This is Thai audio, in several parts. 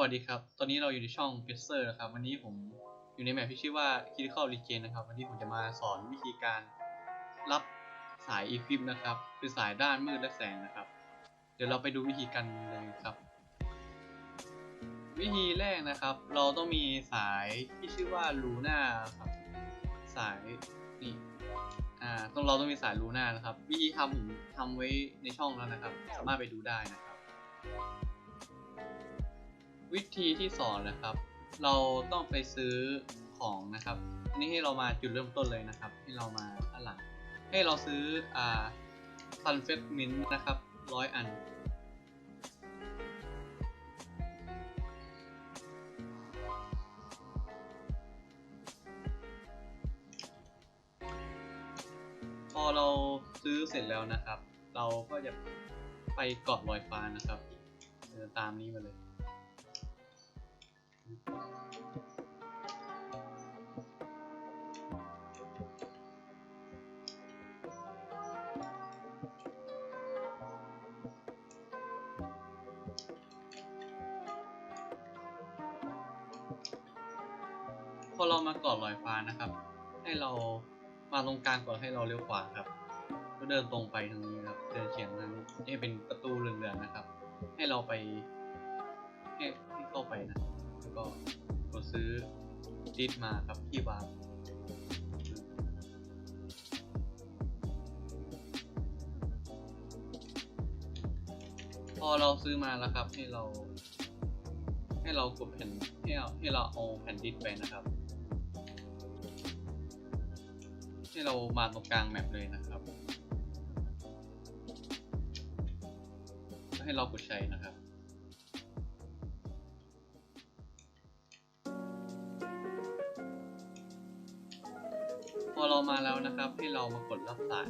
วัสดีครับ ตอนนี้เราอยู่ในช่อง g e s s e r นะครับ วันนี้ผมอยู่ในแมปที่ชื่อว่า Critical Regen นะครับ วันนี้ผมจะมาสอนวิธีการรับสาย e f i p นะครับ คือสายด้านมืดและแสงนะครับ เดี๋ยวเราไปดูวิธีกันเลยครับ วิธีแรกนะครับ เราต้องมีสายที่ชื่อว่า Luna ครับ สายนี่ อ่าต้องเราต้องมีสาย Luna นะครับ วิธีทำผมทำไว้ในช่องแล้วนะครับ สามารถไปดูได้นะครับ วิธีที่สองนะครับ เราต้องไปซื้อของนะครับอันนี้ให้เรามาจุดเริ่มต้นเลยนะครับ ให้เรามาด้านหลัง ให้เราซื้ออ่า sunfet mint นะครับร้อยอัน พอเราซื้อเสร็จแล้วนะครับ เราก็จะไปเกาะลอยฟ้านะครับเดินตามนี้มาเลย พอเรามากาะลอยฟ้านะครับ ให้เรามาตรงกลางก่อนให้เราเลี้ยวขวาครับแล้วเดินตรงไปทางนี้ครับเดินเฉียงทางนี้นี่เป็นประตูเหลืองๆนะครับ ให้เราไปให้ให้เข้าไปนะ แล้วก็กดซื้อดิสมาครับที่วางพอเราซื้อมาแล้วครับให้เรา ให้เรากดแผ่นให้เราให้เราเอาแผ่นดิสไปนะครับ ให้เรามาตรงกลางแมปเลยนะครับแล้วให้เรากดใช้นะครับ พอเรามาแล้วนะครับ ให้เรามากดรับสาย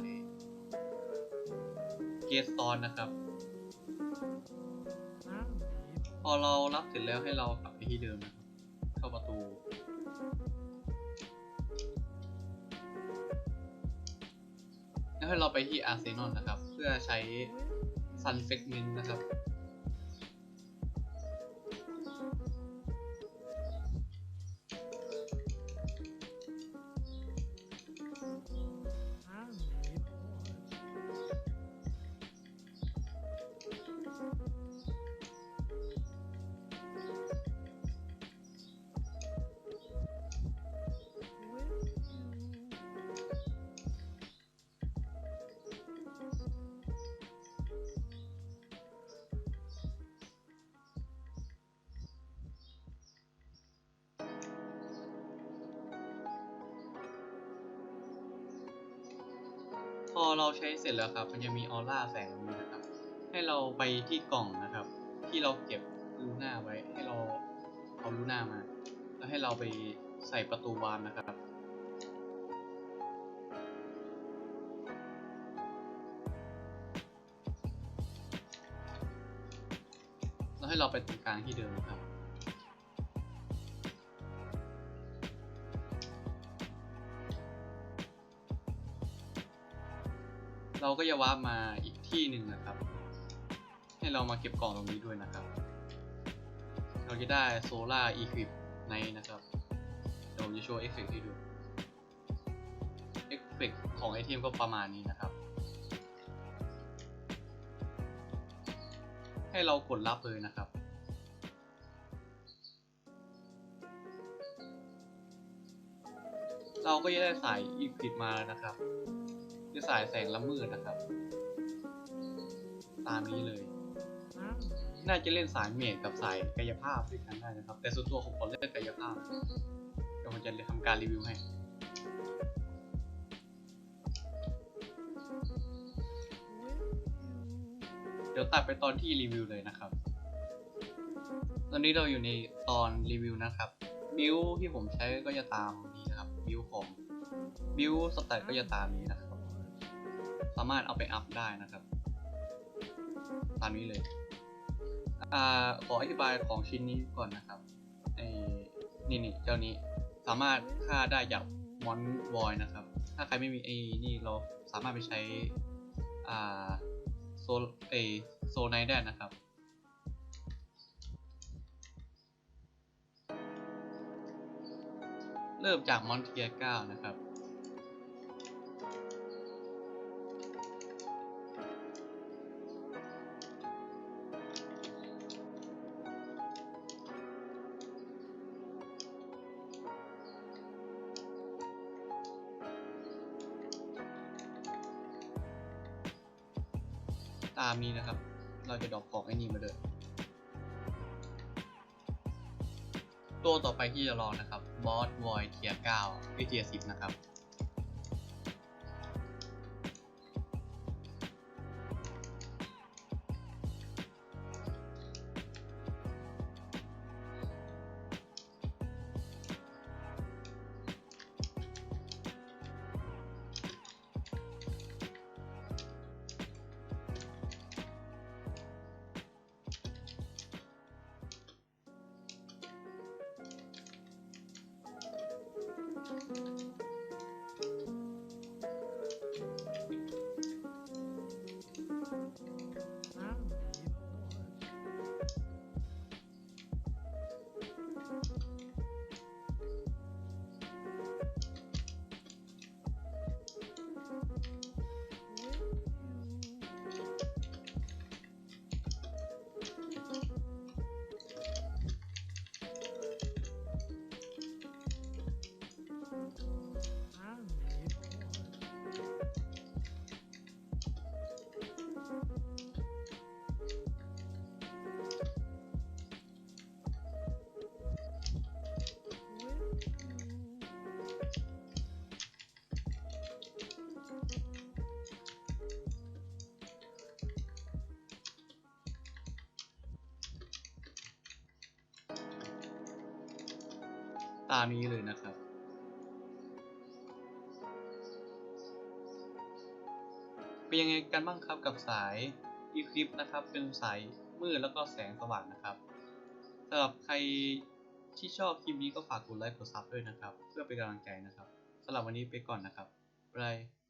เกสตอนนะครับ พอเรารับเสร็จแล้วให้เรากลับไปที่เดิมนะครับเข้าประตู แล้วให้เราไปที่อาร์เซนอลนะครับ เพื่อใช้ซันเฟกมินนะครับ เราใช้เสร็จแล้วครับ มันจะมีออร่าแสงนี้นะครับ ให้เราไปที่กล่องนะครับ ที่เราเก็บลูน่าไว้ ให้เราเอาลูน่ามา แล้วให้เราไปใส่ประตูวาร์ปนะครับแล้วให้เราไปตรงกลางที่เดิมครับ เราก็จะวาร์ปมาอีกที่หนึ่งนะครับ ให้เรามาเก็บกล่องตรงนี้ด้วยนะครับ เราจะได้โซล่าอีควิปในนะครับเดี๋ยวผมจะโชว์เอฟเฟกต์ให้ดูเอฟเฟกต์ของไอเทมก็ประมาณนี้นะครับ ให้เรากดรับเลยนะครับเราก็จะได้สายอีควิปมาแล้วนะครับ คือสายแสงละมืดนะครับ ตามนี้เลย น่าจะเล่นสายเมดกับสายกายภาพด้วยกันได้นะครับ แต่ส่วนตัวผมขอเล่นกายภาพเดี๋ยวผมจะทำการรีวิวให้เดี๋ยวตัดไปตอนที่รีวิวเลยนะครับ ตอนนี้เราอยู่ในตอนรีวิวนะครับ บิวที่ผมใช้ก็จะตามนี้นะครับ บิวของ บิวสแตทก็จะตามนี้นะครับ สามารถเอาไปอัพได้นะครับ ตามนี้เลยอขออธิบายของชิ้นนี้ก่อนนะครับนี่นี่เจ้านี้สามารถฆ่าได้จากมอนบอยนะครับ ถ้าใครไม่มีไอ้นี่เราสามารถไปใช้โซไอโซไนได้นะครับเริ่มจากมอนเทียเก้านะครับ ตามนี้นะครับ เราจะดรอกของไอ้นี่มาเลยตัวต่อไปที่จะลองนะครับบอสวอยเทียเก้าไอเทียสิบนะครับ ตามนี้เลยนะครับ เป็นยังไงกันบ้างครับกับสายอีคลิปนะครับ เป็นสายมืดแล้วก็แสงสว่างนะครับสำหรับใครที่ชอบคลิปนี้ก็ฝากกดไลค์กดซับด้วยนะครับ เพื่อเป็นกำลังใจนะครับสำหรับวันนี้ไปก่อนนะครับบาย